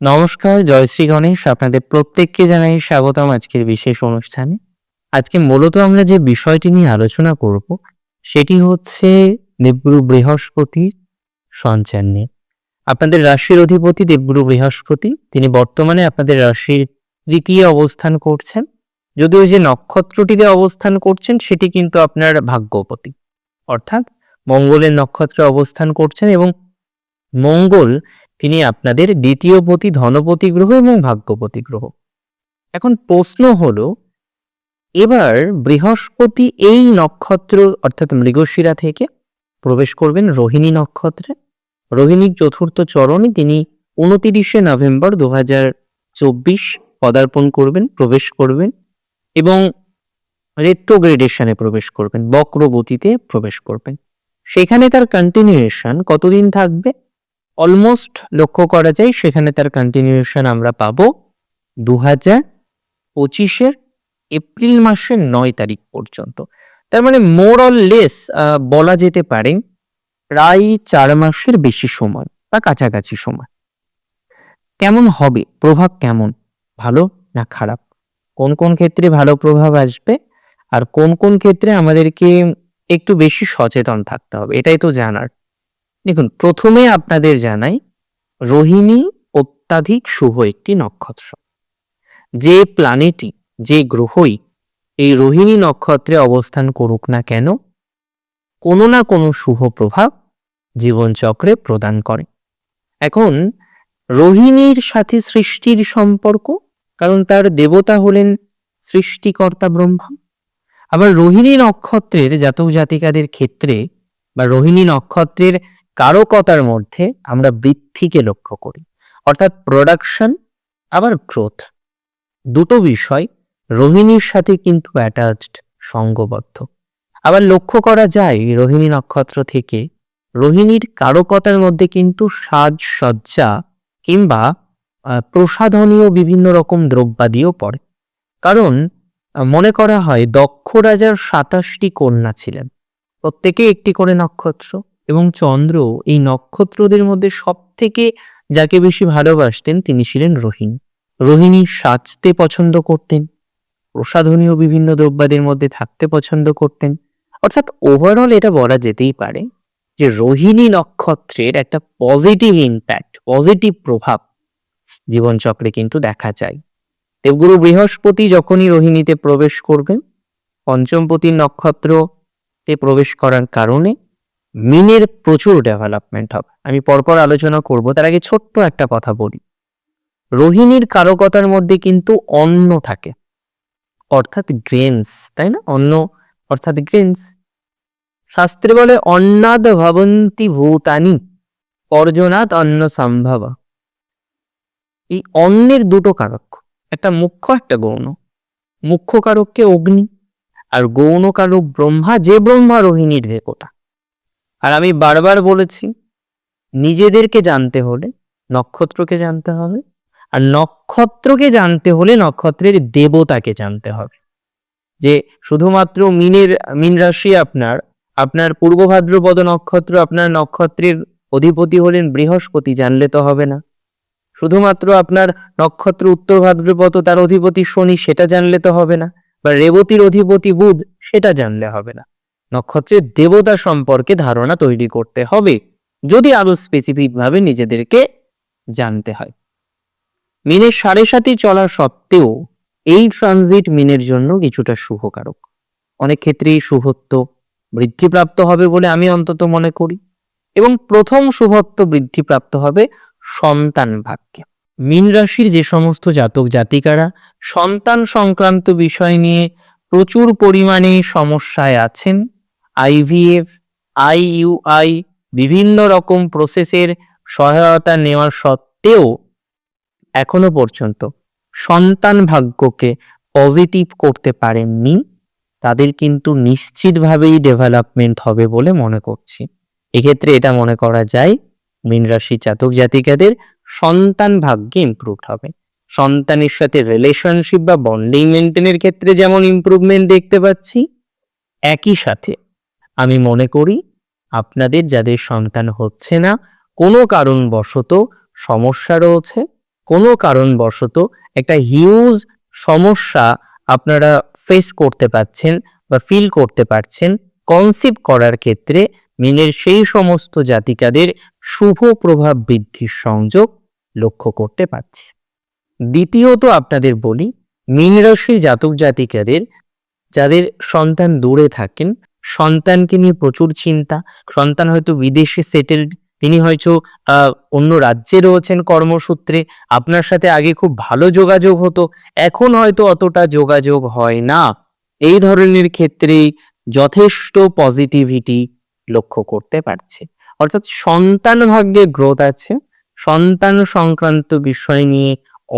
নমস্কার জয়শ্রী গণেশ। আপনাদের প্রত্যেককে জানাই স্বাগতম আজকের বিশেষ অনুষ্ঠানে। আজকে মূলত আমরা যে বিষয়টি নিয়ে আলোচনা করব, সেটি হচ্ছে দেবগুরু বৃহস্পতির সঞ্চার নিয়ে। আপনাদের রাশির অধিপতি দেবগুরু বৃহস্পতি, তিনি বর্তমানে আপনাদের রাশির তৃতীয় অবস্থান করছেন। যদিও যে নক্ষত্রটিতে অবস্থান করছেন, সেটি কিন্তু আপনার ভাগ্যপতি। অর্থাৎ মঙ্গলের নক্ষত্রে অবস্থান করছেন এবং মঙ্গল, তিনি আপনাদের দ্বিতীয় পতি, ধনপতি গ্রহ এবং ভাগ্যপতি গ্রহ। এখন প্রশ্ন হলো, এবার বৃহস্পতি এই নক্ষত্র, অর্থাৎ মৃগশিরা থেকে প্রবেশ করবেন রোহিণী নক্ষত্রে। রোহিণীর চতুর্থ চরণে তিনি উনতিরিশে নভেম্বর দু চব্বিশ পদার্পণ করবেন, প্রবেশ করবেন এবং রেট্রোগ্রেডেশনে প্রবেশ করবেন, বক্রগতিতে প্রবেশ করবেন। সেখানে তার কন্টিনিউয়েশন কতদিন থাকবে? অলমোস্ট লক্ষ্য করা যায়, সেখানে তার কন্টিনিউয়েশন আমরা পাবো দু হাজার পঁচিশের এপ্রিল মাসের নয় তারিখ পর্যন্ত। তার মানে মোর অল লেস বলা যেতে পারে প্রায় চার মাসের বেশি সময় বা কাছাকাছি সময়। কেমন হবে? প্রভাব কেমন? ভালো না খারাপ? কোন কোন ক্ষেত্রে ভালো প্রভাব আসবে? আর কোন কোন ক্ষেত্রে আমাদেরকে একটু বেশি সচেতন থাকতে হবে? এটাই তো জানার। দেখুন, প্রথমে আপনাদের জানাই, রোহিণী অত্যাধিক শুভ একটি নক্ষত্র। যে প্ল্যানেটই যে গ্রহই এই রোহিণী নক্ষত্রে অবস্থান করুক না কেন, কোনো না কোনো শুভ প্রভাব জীবনচক্রে প্রদান করে। এখন, রোহিণীর সাথে সৃষ্টির সম্পর্ক, কারণ তার দেবতা হলেন সৃষ্টিকর্তা ব্রহ্মা। আবার রোহিণী নক্ষত্রের জাতক জাতিকাদের ক্ষেত্রে বা রোহিণী নক্ষত্রের কারকতার মধ্যে আমরা বৃদ্ধিকে লক্ষ্য করি। অর্থাৎ প্রোডাকশন আবার গ্রোথ দুটো বিষয় রোহিণীর সাথে কিন্তু অ্যাটাচড সঙ্গবদ্ধ। আবার লক্ষ্য করা যায় রোহিণী নক্ষত্র থেকে রোহিণীর কারকতার মধ্যে কিন্তু সাজসজ্জা কিংবা প্রসাধনীয় বিভিন্ন রকম দ্রব্যাদিও পড়ে। কারণ মনে করা হয় দক্ষ রাজার সাতাশটি কন্যা ছিলেন। প্রত্যেকে একটি করে নক্ষত্র। এবং চন্দ্র এই নক্ষত্রদের মধ্যে সব থেকে যাকে বেশি ভালোবাসতেন তিনি ছিলেন রোহিণী। রোহিণী সাজতে পছন্দ করতেন, প্রসাধনীয় বিভিন্ন দ্রব্যাদির মধ্যে থাকতে পছন্দ করতেন। অর্থাৎ ওভারঅল এটা বলা যেতেই পারে যে রোহিণী নক্ষত্রের একটা পজিটিভ ইম্প্যাক্ট পজিটিভ প্রভাব জীবনচক্রে কিন্তু দেখা যায়। দেবগুরু বৃহস্পতি যখনই রোহিণীতে প্রবেশ করবেন পঞ্চমপতি নক্ষত্রতে প্রবেশ করার কারণে মিনের প্রচুর ডেভেলপমেন্ট হবে। আমি পরপর আলোচনা করব, তার আগে ছোট্ট একটা কথা বলি। রোহিণীর কারকতার মধ্যে কিন্তু অন্ন থাকে। অর্থাৎ গ্রেনস তাই না? অন্ন, অর্থাৎ গ্রেনস শাস্ত্রে বলে, অন্নাদ ভবন্তি ভূতানি পর্জনাদ অন্ন সম্ভব। এই অন্নের দুটো কারক, একটা মুখ্য, একটা গৌণ। মুখ্য কারককে অগ্নি, আর গৌণ কারক ব্রহ্মা, যে ব্রহ্মা রোহিণীর দেবতা আর আমি বারবার বলেছি, নিজেদেরকে জানতে হলে, নক্ষত্রকে জানতে হবে, আর নক্ষত্রকে জানতে হলে নক্ষত্রের দেবতাকে জানতে হবে। যে শুধুমাত্র মিনের, মিন রাশি আপনার আপনার পূর্ব ভাদ্রপদ নক্ষত্র আপনার নক্ষত্রের অধিপতি হলেন বৃহস্পতি, জানলে তো হবে না। শুধুমাত্র আপনার নক্ষত্র উত্তর ভাদ্রপদ, তার অধিপতি শনি, সেটা জানলে তো হবে না, বা রেবতীর অধিপতি বুধ, সেটা জানলে হবে না। নক্ষত্রের দেবতা সম্পর্কে ধারণা তৈরি করতে হবে, যদি আরও স্পেসিফিক ভাবে নিজেদেরকে জানতে হয়। মিনের সাড়ে সাথে চলা সত্ত্বেও এই ট্রানজিট মিনের জন্য কিছুটা শুভকারক। অনেক ক্ষেত্রেই শুভত্ব বৃদ্ধিপ্রাপ্ত হবে বলে আমি অন্তত মনে করি এবং প্রথম শুভত্ব বৃদ্ধিপ্রাপ্ত হবে সন্তান ভাগ্যে। মীন রাশির যে সমস্ত জাতক জাতিকারা সন্তান সংক্রান্ত বিষয় নিয়ে প্রচুর পরিমাণে সমস্যায় আছেন আইভিএফ, আইইউআই বিভিন্ন রকম প্রসেসের সহায়তা নেওয়ার সত্ত্বেও এখনও পর্যন্ত সন্তান ভাগ্যকে পজিটিভ করতে পারেননি। তাদের কিন্তু নিশ্চিতভাবেই ডেভেলপমেন্ট হবে বলে মনে করছি। এক্ষেত্রে এটা মনে করা যায়, মীন জাতক জাতিকাদের সন্তান ভাগ্যে ইমপ্রুভ হবে। সন্তানের সাথে রিলেশনশিপ বা বন্ডিং মেনটেনের ক্ষেত্রে যেমন ইমপ্রুভমেন্ট দেখতে পাচ্ছি, একই সাথে আমি মনে করি আপনাদের যাদের সন্তান হচ্ছে না, কোনো কারণবশত সমস্যা রয়েছে, কোনো কারণবশত একটা হিউজ সমস্যা আপনারা ফেস করতে পারছেন বা ফিল করতে পারছেন কনসিভ করার ক্ষেত্রে মিনের সেই সমস্ত জাতিকাদের শুভ প্রভাব বৃদ্ধির সংযোগ লক্ষ্য করতে পারছি। দ্বিতীয়ত আপনাদের বলি মীন রাশির জাতক জাতিকাদের, যাদের সন্তান দূরে থাকেন সন্তানকে নিয়ে প্রচুর চিন্তা। সন্তান হয়তো বিদেশে সেটেলড তিনি হয়তো অন্য রাজ্যে রয়েছেন কর্মসূত্রে। আপনার সাথে আগে খুব ভালো যোগাযোগ হতো, এখন হয়তো অতটা যোগাযোগ হয় না। এই ধরনের ক্ষেত্রে যথেষ্ট পজিটিভিটি লক্ষ্য করতে পারছে। অর্থাৎ সন্তান ভাগ্যে গ্রোথ আছে, সন্তান সংক্রান্ত বিষয় নিয়ে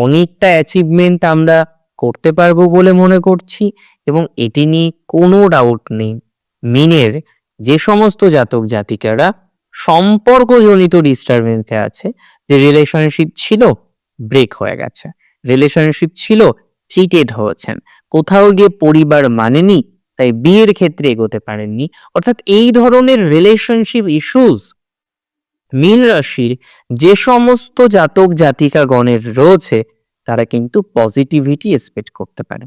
অনেকটা অ্যাচিভমেন্ট আমরা করতে পারব বলে মনে করছি, এবং এটি নিয়ে কোনো ডাউট নেই। মিনের যে সমস্ত জাতক জাতিকারা সম্পর্কজনিত ডিস্টারবেন্সে আছে, যে রিলেশনশিপ ছিল ব্রেক হয়ে গেছে। রিলেশনশিপ ছিল চিটেড হয়েছেন। কোথাও গিয়ে পরিবার মানেনি, তাই বিয়ের ক্ষেত্রে এগোতে পারেননি। অর্থাৎ এই ধরনের রিলেশনশিপ ইস্যুস মীন রাশির যে সমস্ত জাতক জাতিকা গণের রয়েছে, তারা কিন্তু পজিটিভিটি এক্সপেক্ট করতে পারে।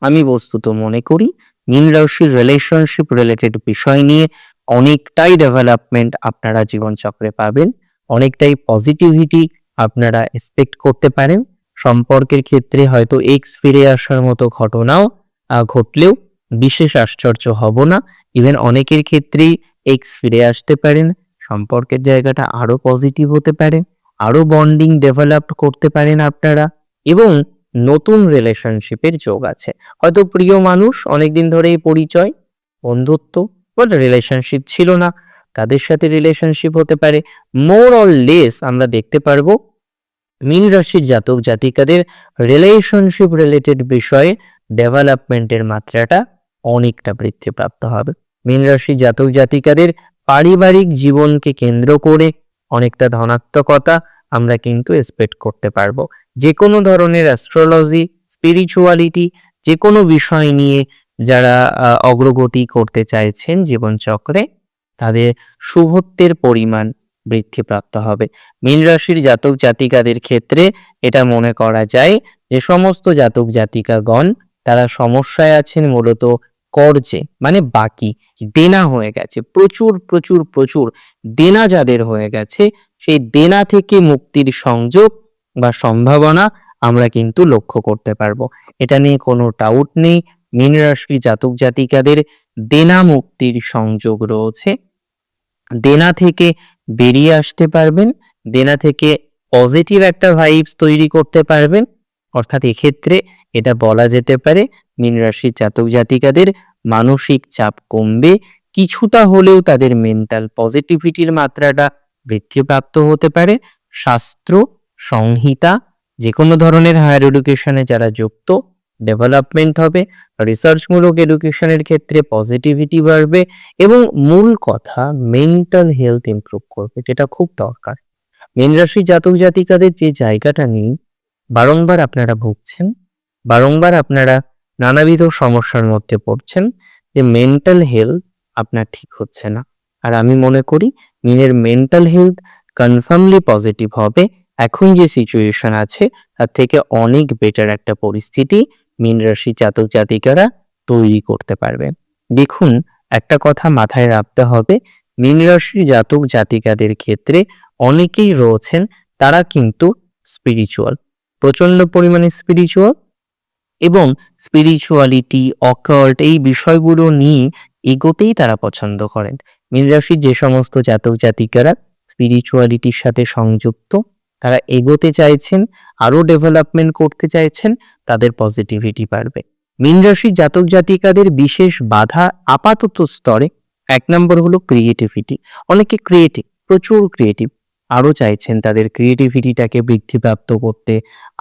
আমি বস্তুত মনে করি মীন রাশির রিলেশনশিপ রিলেটেড বিষয় নিয়ে অনেকটাই ডেভেলপমেন্ট আপনারা জীবনচক্রে পাবেন, অনেকটাই পজিটিভিটি আপনারা এক্সপেক্ট করতে পারেন। সম্পর্কের ক্ষেত্রে হয়তো এক্স ফিরে আসার মতো ঘটনাও ঘটলেও বিশেষ আশ্চর্য হব না। ইভেন অনেকের ক্ষেত্রেই এক্স ফিরে আসতে পারেন, সম্পর্কের জায়গাটা আরও পজিটিভ হতে পারে, আরও বন্ডিং ডেভেলপ করতে পারেন আপনারা। এবং নতুন রিলেশনশিপের যোগ আছে। হয়তো প্রিয় মানুষ, অনেকদিন ধরেই পরিচয়, বন্ধুত্ব বাট রিলেশনশিপ ছিল না। তাদের সাথে রিলেশনশিপ হতে পারে। মোর অর লেস আমরা দেখতে পারব, মীন রাশির জাতক জাতিকাদের রিলেশনশিপ রিলেটেড বিষয়ে ডেভেলপমেন্টের মাত্রাটা অনেকটা বৃদ্ধিপ্রাপ্ত হবে। মীন রাশির জাতক জাতিকাদের পারিবারিক জীবনকে কেন্দ্র করে অনেকটা ধনাত্মকতা আমরা কিন্তু এক্সপেক্ট করতে পারব। যে কোনো ধরনের অ্যাস্ট্রোলজি স্পিরিচুয়ালিটি যে কোনো বিষয় নিয়ে যারা অগ্রগতি করতে চাইছেন জীবনচক্রে, তাদের শুভত্বের পরিমাণ বৃদ্ধিপ্রাপ্ত হবে। মীন রাশির জাতক জাতিকাদের ক্ষেত্রে এটা মনে করা যায় যে সমস্ত জাতক জাতিকাগণ তারা সমস্যায় আছেন মূলত কর্জে মানে বাকি, দেনা হয়ে গেছে, প্রচুর প্রচুর প্রচুর দেনা যাদের হয়ে গেছে, সেই দেনা থেকে মুক্তির সংযোগ বা সম্ভাবনা আমরা কিন্তু লক্ষ্য করতে পারব। এটা নিয়ে কোনো ডাউট নেই। মীন রাশির জাতক জাতিকাদের দেনা মুক্তির সংযোগ রয়েছে। দেনা থেকে বেরিয়ে আসতে পারবেন। দেনা থেকে পজিটিভ একটা ভাইবস তৈরি করতে পারবেন। অর্থাৎ এক্ষেত্রে এটা বলা যেতে পারে, মীন রাশির জাতক জাতিকাদের মানসিক চাপ কমবে। কিছুটা হলেও তাদের মেন্টাল পজিটিভিটির মাত্রাটা বৃদ্ধিপ্রাপ্ত হতে পারে। শাস্ত্র সংহিতা যে কোনো ধরনের হায়ার এডুকেশনে যারা যুক্ত ডেভেলপমেন্ট হবে রিসার্চমূলক এডুকেশনের ক্ষেত্রে পজিটিভিটি বাড়বে এবং মূল কথা মেন্টাল হেলথ ইমপ্রুভ করবে, যেটা খুব দরকার। মেন রাশি জাতক জাতিকাদের যে জায়গাটা নেই, বারংবার আপনারা ভুগছেন, বারংবার আপনারা নানাবিধ সমস্যার মধ্যে পড়ছেন, যে মেন্টাল হেলথ আপনার ঠিক হচ্ছে না। আর আমি মনে করি মিনের মেন্টাল হেলথ কনফার্মলি পজিটিভ হবে এখন যে সিচুয়েশন আছে, তার থেকে অনেক বেটার একটা পরিস্থিতি মীন রাশি জাতক জাতিকারা তৈরি করতে পারবে। দেখুন, একটা কথা মাথায় রাখতে হবে, মীন রাশি জাতক জাতিকাদের ক্ষেত্রে অনেকেই রয়েছেন, তারা কিন্তু স্পিরিচুয়াল প্রচণ্ড পরিমাণে স্পিরিচুয়াল এবং স্পিরিচুয়ালিটি অকাল্ট এই বিষয়গুলো নিয়ে এগোতেই তারা পছন্দ করেন। মীন রাশির যে সমস্ত জাতক জাতিকারা স্পিরিচুয়ালিটির সাথে সংযুক্ত তারা এগোতে চাইছেন আরও ডেভেলপমেন্ট করতে চাইছেন, তাদের পজিটিভিটি বাড়বে। মীন রাশির জাতক জাতিকাদের বিশেষ বাধা আপাতত স্তরে। এক নম্বর হলো ক্রিয়েটিভিটি অনেকে ক্রিয়েটিভ প্রচুর ক্রিয়েটিভ আরও চাইছেন তাদের ক্রিয়েটিভিটিটাকে বৃদ্ধিপ্রাপ্ত করতে।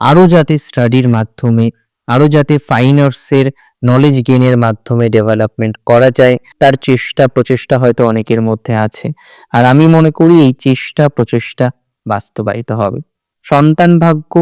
আরও যাতে স্টাডির মাধ্যমে আরও যাতে ফাইন আর্টসের নলেজ গেনের মাধ্যমে ডেভেলপমেন্ট করা যায়, তার চেষ্টা প্রচেষ্টা হয়তো অনেকের মধ্যে আছে। আর আমি মনে করি এই চেষ্টা প্রচেষ্টা বাস্তবায়িত হবে। সন্তান ভাগ্য,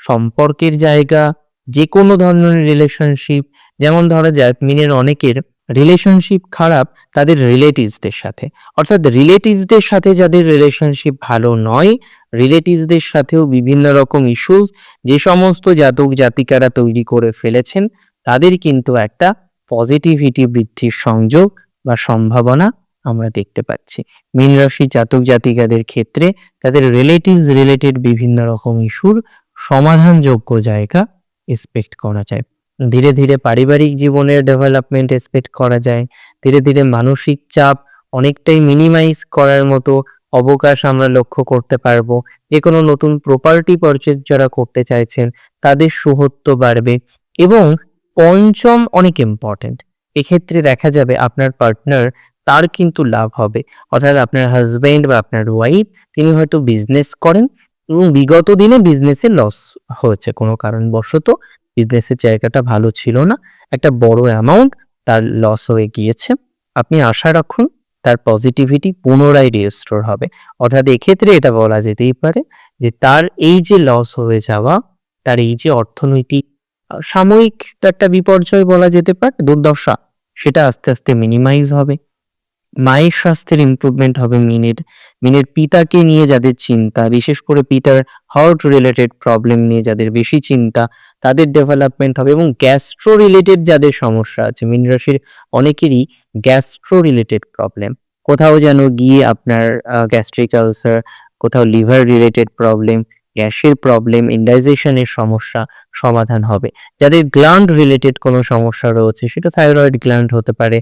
সম্পর্কের জায়গা যে কোনো ধরনের রিলেশনশিপ যেমন ধরা যায় মিনের অনেকের রিলেশনশিপ খারাপ তাদের রিলেটিভসদের সাথে। অর্থাৎ রিলেটিভসদের সাথে যাদের রিলেশনশিপ ভালো নয় রিলেটিভসদের সাথেও বিভিন্ন রকম ইস্যুস যে সমস্ত জাতক জাতিকারা তৈরি করে ফেলেছেন, তাদের কিন্তু একটা পজিটিভিটি বৃদ্ধির সংযোগ বা সম্ভাবনা আমরা দেখতে পাচ্ছি। মীন রাশি জাতক জাতিকাদের ক্ষেত্রে তাদের রিলেটিভস রিলেটেড বিভিন্ন রকম ইস্যুর সমাধানযোগ্য জায়গা এক্সপেক্ট করা যায়। ধীরে ধীরে পারিবারিক জীবনের ডেভেলপমেন্ট এক্সপেক্ট করা যায়। ধীরে ধীরে মানসিক চাপ অনেকটাই মিনিমাইজ করার মতো অবকাশ আমরা লক্ষ্য করতে পারব। যে কোনো নতুন প্রপার্টি পারচেজ যারা করতে চাইছেন, তাদের সুহত্ব বাড়বে এবং পঞ্চম অনেক ইম্পর্টেন্ট এক্ষেত্রে দেখা যাবে আপনার পার্টনার তার কিন্তু লাভ হবে। অর্থাৎ আপনার হাজবেন্ড বা আপনার ওয়াইফ তিনি হয়তো বিজনেস করেন এবং বিগত দিনে বিজনেসে লস হয়েছে কোনো কারণবশত। বিজনেসের জায়গাটা ভালো ছিল না। একটা বড় অ্যামাউন্ট তার লস হয়ে গিয়েছে। আপনি আশা রাখুন তার পজিটিভিটি পুনরায় রিস্টোর হবে। অর্থাৎ এক্ষেত্রে এটা বলা যেতেই পারে যে তার এই যে লস হয়ে যাওয়া, তার এই যে অর্থনৈতিক সাময়িক একটা বিপর্যয় বলা যেতে পারে, দুর্দশা, সেটা আস্তে আস্তে মিনিমাইজ হবে। মায়ের স্বাস্থ্যের ইমপ্রুভমেন্ট হবে মিনের। মিনের পিতাকে নিয়ে যাদের চিন্তা, বিশেষ করে পিতার হার্ট রিলেটেড প্রবলেম নিয়ে যাদের বেশি চিন্তা, তাদের ডেভেলপমেন্ট হবে এবং গ্যাস্ট্রো রিলেটেড যাদের সমস্যা আছে, মিন রাশির অনেকেরই গ্যাস্ট্রো রিলেটেড প্রবলেম কোথাও যেন গিয়ে আপনার গ্যাস্ট্রিক আলসার কোথাও লিভার রিলেটেড প্রবলেম গ্যাসের প্রবলেম ইন্ডাইজেশনের সমস্যা সমাধান হবে। যাদের গ্ল্যান্ড রিলেটেড কোনো সমস্যা রয়েছে, সেটা থাইরয়েড গ্ল্যান্ড হতে পারে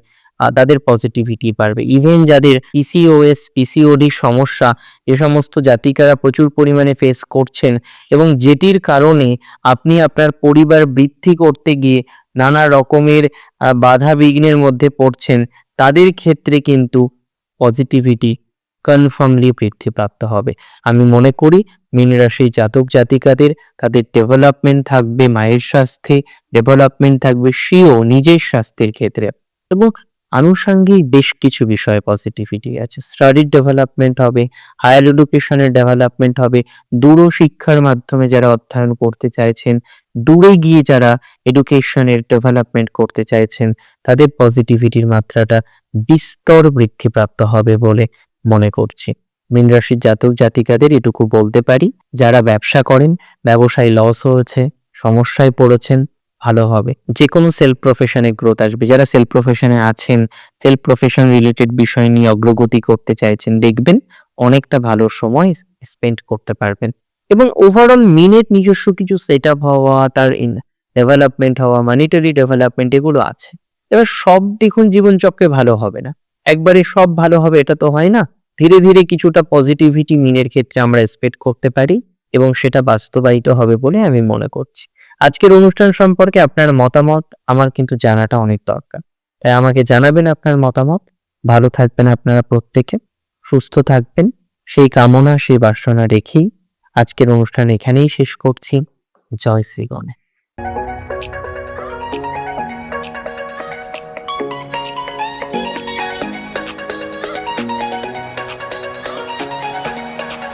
তাদের পজিটিভিটি বাড়বে। ইভেন যাদের পিসিওএস পিসিওডি সমস্যা, এ সমস্ত জাতিকারা প্রচুর পরিমাণে ফেস করছেন এবং যেটির কারণে আপনি আপনার পরিবার বৃদ্ধি করতে গিয়ে নানা রকমের বাধা বিঘ্নের মধ্যে পড়ছেন, তাদের ক্ষেত্রে কিন্তু পজিটিভিটি কনফার্মলি বৃদ্ধিপ্রাপ্ত হবে। আমি মনে করি, মীন রাশি জাতক জাতিকাদের, তাদের ডেভেলপমেন্ট থাকবে মায়ের স্বাস্থ্যে ডেভেলপমেন্ট থাকবে, সেও নিজের স্বাস্থ্যের ক্ষেত্রে। এবং আনুষঙ্গিক বেশ কিছু বিষয়ে পজিটিভিটি আছে। স্টাডির ডেভেলপমেন্ট হবে হায়ার এডুকেশনের ডেভেলপমেন্ট হবে দূর শিক্ষার মাধ্যমে যারা অধ্যয়ন করতে চাইছেন, দূরে গিয়ে যারা এডুকেশনের ডেভেলপমেন্ট করতে চাইছেন, তাদের পজিটিভিটির মাত্রাটা বিস্তর বৃদ্ধিপ্রাপ্ত হবে বলে মনে করছি। মীন রাশির জাতক জাতিকাদের এটুকু বলতে পারি, যারা ব্যবসা করেন, ব্যবসায় লস হয়েছে, সমস্যায় পড়েছেন ভালো হবে। যে কোনো সেলফ প্রফেশনে গ্রোথ আসবে। যারা সেলফ প্রফেশনে আছেন সেলফ প্রফেশন রিলেটেড বিষয় নিয়ে অগ্রগতি করতে চাইছেন, দেখবেন অনেকটা ভালো সময় স্পেন্ড করতে পারবেন। এবং ওভারঅল মিনের নিজস্ব কিছু সেট আপ হওয়া, তার ডেভেলপমেন্ট হওয়া মানিটারি ডেভেলপমেন্ট এগুলো আছে। এবার সব দেখুন জীবনচক্রে ভালো হবে না। একবারে সব ভালো হবে, এটা তো হয় না। ধীরে ধীরে কিছুটা পজিটিভিটি মিনের ক্ষেত্রে আমরা এক্সপেক্ট করতে পারি। এবং সেটা বাস্তবায়িত হবে বলে আমি মনে করছি। আজকের অনুষ্ঠান সম্পর্কে আপনার মতামত, আমার কিন্তু জানাটা অনেক দরকার। তাই আমাকে জানাবেন আপনার মতামত। ভালো থাকবেন আপনারা প্রত্যেকে। সুস্থ থাকবেন। সেই কামনা, সেই বাসনা রেখেই আজকের অনুষ্ঠান এখানেই শেষ করছি। জয় শ্রী গণেশ